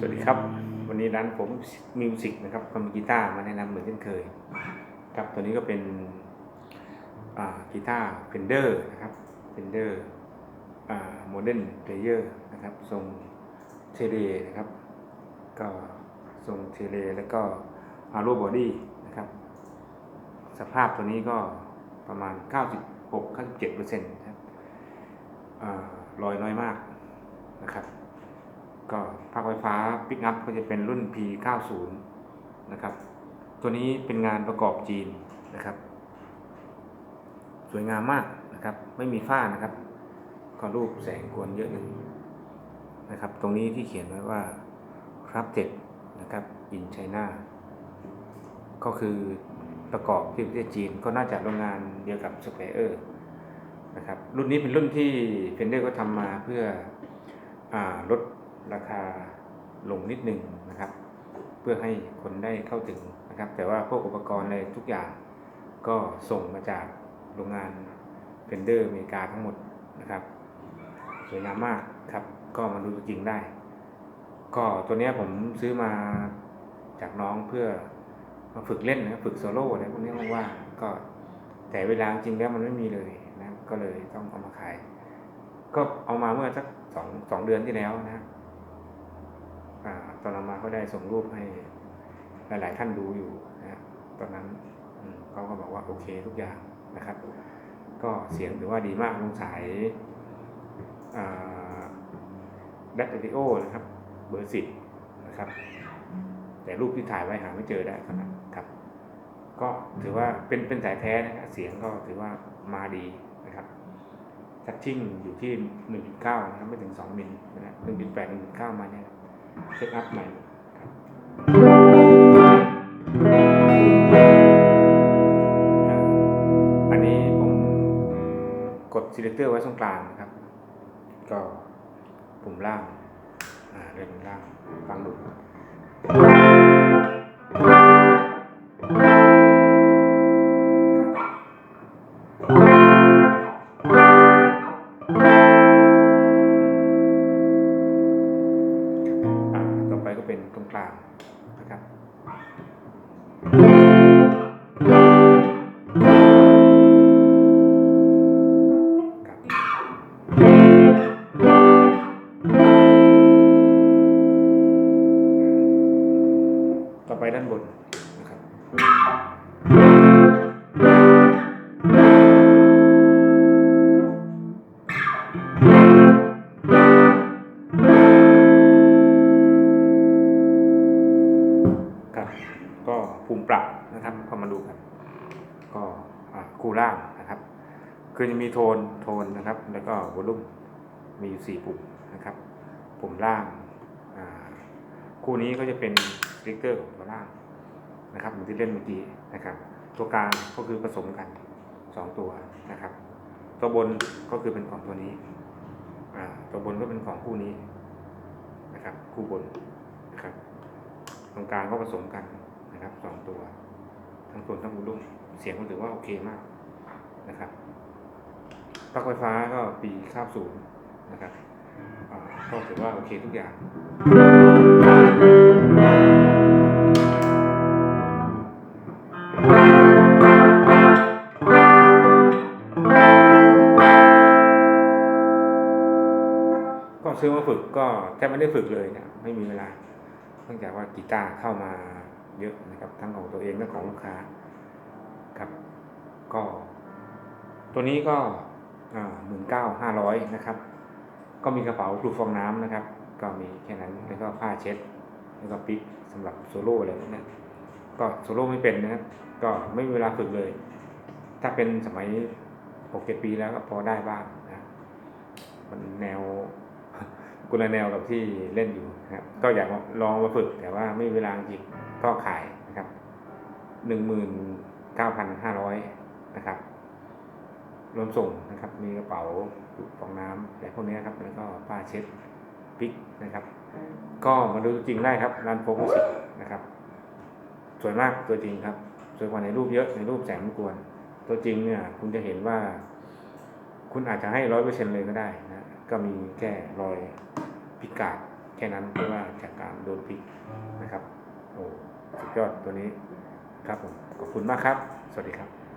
สวัสดีครับ วันนี้ร้านผมมิวสิกนะครับก็มีกีตาร์มาแนะนำเหมือนเช่นเคยครับตัวนี้ก็เป็นกีตาร์เฟนเดอร์นะครับเฟนเดอร์โมเดิร์นเพลเยอร์นะครับทรงเทเลนะครับ ก็ทรงเทเลแล้วก็อาร์โรบอดี้นะครับ สภาพตัวนี้ก็ประมาณ 96-97%นะครับอ่ารอยน้อยมากนะครับ ก็ภาคไฟฟ้าปิกอัพก็จะเป็นรุ่น P90 นะครับ ตัวนี้เป็นงานประกอบจีนนะครับ สวยงามมากนะครับ ไม่มีฝ้านะครับ ก็รูปแสงกวนเยอะหนึ่งนะครับ ตรงนี้ที่เขียนไว้ว่าครับเจ็ดนะครับอินไชน่าก็คือประกอบที่ประเทศจีนก็น่าจะโรงงานเดียวกับสแควร์เออร์นะครับ รุ่นนี้เป็นรุ่นที่เฟนเดอร์ก็ทำมาเพื่ออลด ราคาลงนิดหนึ่งนะครับ เพื่อให้คนได้เข้าถึงนะครับ แต่ว่าพวกอุปกรณ์อะไรทุกอย่างก็ส่งมาจากโรงงานเฟนเดอร์อเมริกาทั้งหมดนะครับสวยงามมากครับ ก็มาดูตัวจริงได้ ก็ตัวเนี้ยผมซื้อมาจากน้องเพื่อมาฝึกเล่นนะฝึกโซโล่อะไรพวกนี้ว่างๆก็แต่เวลาจริงแล้วมันไม่มีเลยนะก็เลยต้องเอามาขาย ก็เอามาเมื่อสักสองสองเดือนที่แล้วนะ ตอนมาก็ได้ส่งรูปให้หลาย ๆ ท่านดูอยู่นะตอนนั้นเขาก็บอกว่าโอเคทุกอย่างนะครับ ก็เสียงถือว่าดีมากลงสายแบตเตอริโอนะครับ เบอร์สิบนะครับ แต่รูปที่ถ่ายไว้หาไม่เจอได้ขนาดครับ ก็ถือว่าเป็นเป็นสายแท้นะครับเสียงก็ถือว่ามาดีนะครับทัชชิ่งอยู่ที่ 1.9นะครับไม่ถึง 2 มิลนะ1.8 1.9 มาเนี่ย เซตอัพใหม่ครับอ่าอันนี้ผมกดซีเลเตอร์ไว้ตรงกลางนะครับ ก็ปุ่มล่างอ่าเรื่อนล่างฟังดู ค ปุ่มปรับนะครับก็มาดูกัน ก็คู่ล่างนะครับคือจะมีโทนโทนนะครับ แล้วก็วอลลุ่มมีอยู่สี่ปุ่มนะครับ ปุ่มล่างคู่นี้ก็จะเป็นสติ๊กเกอร์ของตัวล่างนะครับเหมือนที่เล่นเมื่อกี้นะครับ ตัวกลางก็คือผสมกันสองตัวนะครับ ตัวบนก็คือเป็นของตัวนี้ตัวบนก็เป็นของคู่นี้นะครับ คู่บนนะครับ ตรงกลางก็ผสมกัน นะครับสองตัวทั้งส่วนทั้งวอลลุ่มเสียงก็ถือว่าโอเคมากนะครับปลั๊กไฟฟ้าก็ปี90นย์นะครับก็ถือว่าโอเคทุกอย่าง ก็ซื้อมาฝึกก็แทบไม่ได้ฝึกเลยนะไม่มีเวลาเนื่องจากว่ากีตาร์เข้ามา เยอะนะครับ ทั้งของตัวเองและของลูกค้าครับก็ ตัวนี้ก็หมื่นเก้าห้าร้อยนะครับ ก็มีกระเป๋าปลูฟองน้ำนะครับ ก็มีแค่นั้นแล้วก็ผ้าเช็ด แล้วก็ปิ๊กสำหรับโซโล่อะไรพวกนี้ก็โซโล่ไม่เป็นนะครับก็ไม่มีเวลาฝึกเลย ถ้าเป็นสมัยหกเจ็ดปีแล้วก็พอได้บ้างนะมันแนวกุลแนวกับที่เล่นอยู่นะครับ ก็อยากลองมาฝึกแต่ว่าไม่มีเวลาจริง ก็ขายนะครับหนึ่งหมื่นเก้าพันห้าร้อยนะครับรวมส่งนะครับ มีกระเป๋าฟองน้ำอะไรพวกนี้ครับ แล้วก็ผ้าเช็ดปิกนะครับ ก็มาดูจริงได้ครับร้านโฟกัสนะครับ สวยมากตัวจริงครับสวยกว่าในรูปเยอะในรูปแสงมันกวน ตัวจริงเนี่ย คุณจะเห็นว่า คุณอาจจะให้ร้อยเปอร์เซ็นเลยก็ได้นะ ก็มีแค่รอยพิกาดแค่นั้นเพราะว่าจากการโดนพิกนะครับ โอ้สุดยอดตัวนี้ครับผมขอบคุณมากครับ สวัสดีครับ